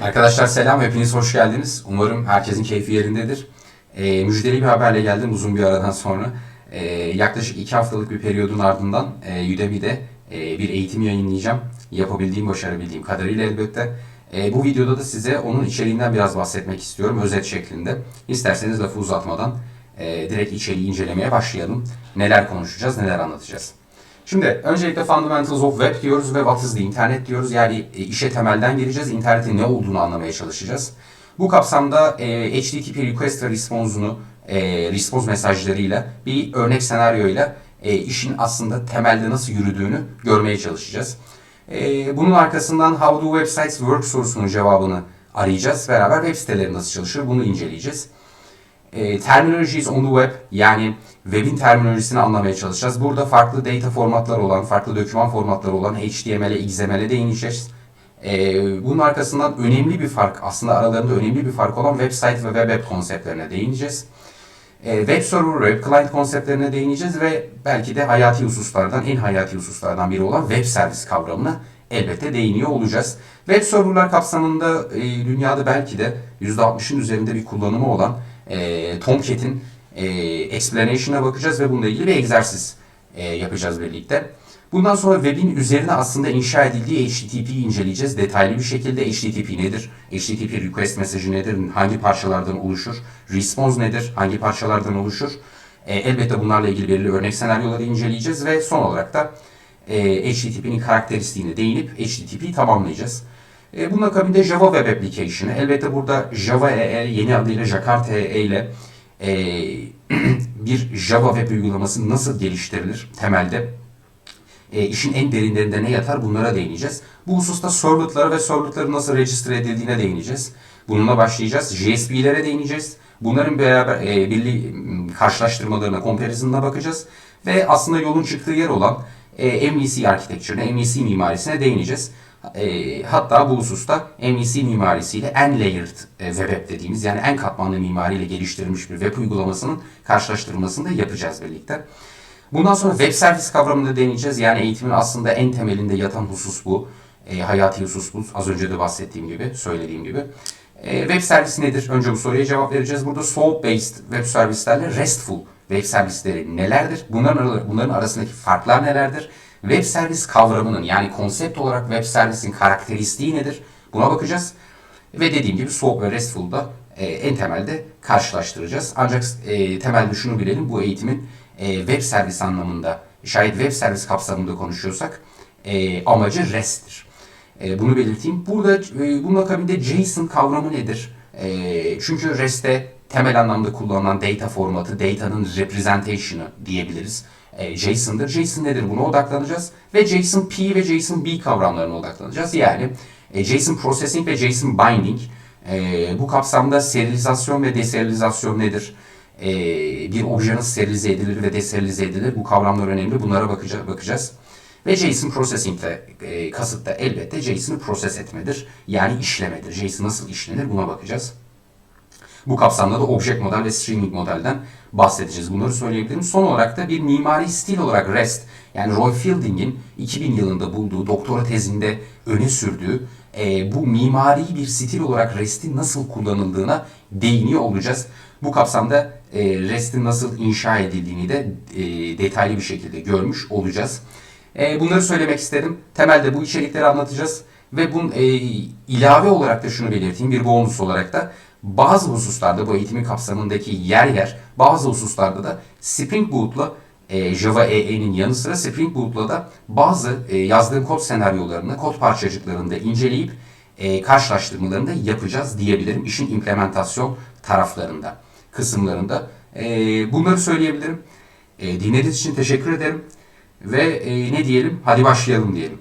Arkadaşlar selam, hepiniz hoş geldiniz. Umarım herkesin keyfi yerindedir. Ee, müjdeli bir haberle geldim uzun bir aradan sonra. Ee, yaklaşık iki haftalık bir periyodun ardından e, Udemy'de e, bir eğitim yayınlayacağım. Yapabildiğim, başarabildiğim kadarıyla elbette. E, bu videoda da size onun içeriğinden biraz bahsetmek istiyorum, özet şeklinde. İsterseniz lafı uzatmadan e, direkt içeriği incelemeye başlayalım. Neler konuşacağız, neler anlatacağız. Şimdi öncelikle Fundamentals of Web diyoruz ve What is the Internet diyoruz. Yani e, işe temelden gireceğiz. İnternetin ne olduğunu anlamaya çalışacağız. Bu kapsamda e, HTTP request response'unu e, response mesajlarıyla bir örnek senaryoyla e, işin aslında temelde nasıl yürüdüğünü görmeye çalışacağız. E, bunun arkasından How do websites work sorusunun cevabını arayacağız. Beraber web siteleri nasıl çalışır bunu inceleyeceğiz. E, terminologies on the web yani web'in terminolojisini anlamaya çalışacağız. Burada farklı data formatları olan, farklı doküman formatları olan HTML'e, XML'e değineceğiz. E, bunun arkasından önemli bir fark, aslında aralarında önemli bir fark olan website ve web app konseptlerine değineceğiz. E, web server, web client konseptlerine değineceğiz ve belki de hayati hususlardan, en hayati hususlardan biri olan web servis kavramına elbette değiniyor olacağız. Web serverlar kapsamında e, dünyada belki de %60'ın üzerinde bir kullanımı olan e, Tomcat'in e, explanation'a bakacağız ve bununla ilgili bir egzersiz e, yapacağız birlikte. Bundan sonra web'in üzerine aslında inşa edildiği HTTP'yi inceleyeceğiz. Detaylı bir şekilde HTTP nedir? HTTP request mesajı nedir? Hangi parçalardan oluşur? Response nedir? Hangi parçalardan oluşur? E, elbette bunlarla ilgili belirli örnek senaryoları inceleyeceğiz ve son olarak da e, HTTP'nin karakteristiğine değinip HTTP'yi tamamlayacağız. E, bunun akabinde Java Web Application'ı. Elbette burada Java EE yeni adıyla Jakarta EE ile e, bir Java web uygulaması nasıl geliştirilir temelde e, işin en derinlerinde ne yatar bunlara değineceğiz. Bu hususta servletlara ve servletların nasıl register edildiğine değineceğiz. Bununla başlayacağız. JSP'lere değineceğiz. Bunların beraber e, birli karşılaştırmalarına, comparison'ına bakacağız. Ve aslında yolun çıktığı yer olan e, MVC architecture'ine, MVC mimarisine değineceğiz. E, hatta bu hususta MVC mimarisiyle en layered e, web dediğimiz yani en katmanlı mimariyle geliştirilmiş bir web uygulamasının karşılaştırmasını da yapacağız birlikte. Bundan sonra web servis kavramını deneyeceğiz. Yani eğitimin aslında en temelinde yatan husus bu. E, hayati husus bu. Az önce de bahsettiğim gibi, söylediğim gibi. E, web servisi nedir? Önce bu soruya cevap vereceğiz. Burada SOAP based web servislerle RESTful web servisleri nelerdir? Bunların, bunların arasındaki farklar nelerdir? Web servis kavramının yani konsept olarak web servisin karakteristiği nedir? Buna bakacağız. Ve dediğim gibi SOAP ve RESTful'da e, en temelde karşılaştıracağız. Ancak e, temelde şunu bilelim bu eğitimin e, web servis anlamında şayet web servis kapsamında konuşuyorsak e, amacı REST'tir. E, bunu belirteyim. Burada e, bunun akabinde JSON kavramı nedir? E, çünkü REST'te temel anlamda kullanılan data formatı, data'nın representation'ı diyebiliriz. E, JSON'dır. JSON nedir? Buna odaklanacağız. Ve JSON P ve JSON B kavramlarına odaklanacağız. Yani e, JSON Processing ve JSON Binding. E, bu kapsamda serializasyon ve deserializasyon nedir? E, bir obje nasıl serialize edilir ve deserialize edilir? Bu kavramlar önemli. Bunlara bakacağız. bakacağız. Ve JSON Processing de e, kasıt da elbette JSON'ı proses etmedir. Yani işlemedir. JSON nasıl işlenir buna bakacağız. Bu kapsamda da Object Model ve Streaming Model'den bahsedeceğiz. Bunları söyleyebilirim. Son olarak da bir mimari stil olarak REST yani Roy Fielding'in 2000 yılında bulduğu, doktora tezinde öne sürdüğü e, bu mimari bir stil olarak REST'in nasıl kullanıldığına değiniyor olacağız. Bu kapsamda e, REST'in nasıl inşa edildiğini de e, detaylı bir şekilde görmüş olacağız. E, bunları söylemek istedim. Temelde bu içerikleri anlatacağız. Ve bunun e, ilave olarak da şunu belirteyim bir bonus olarak da bazı hususlarda bu eğitimin kapsamındaki yer yer bazı hususlarda da Spring Boot'la e, Java EE'nin yanı sıra Spring Boot'la da bazı e, yazdığım kod senaryolarını, kod parçacıklarını inceleyip e, karşılaştırmalarını da yapacağız diyebilirim işin implementasyon taraflarında, kısımlarında. E, bunları söyleyebilirim. E, dinlediğiniz için teşekkür ederim. Ve e, ne diyelim? Hadi başlayalım diyelim.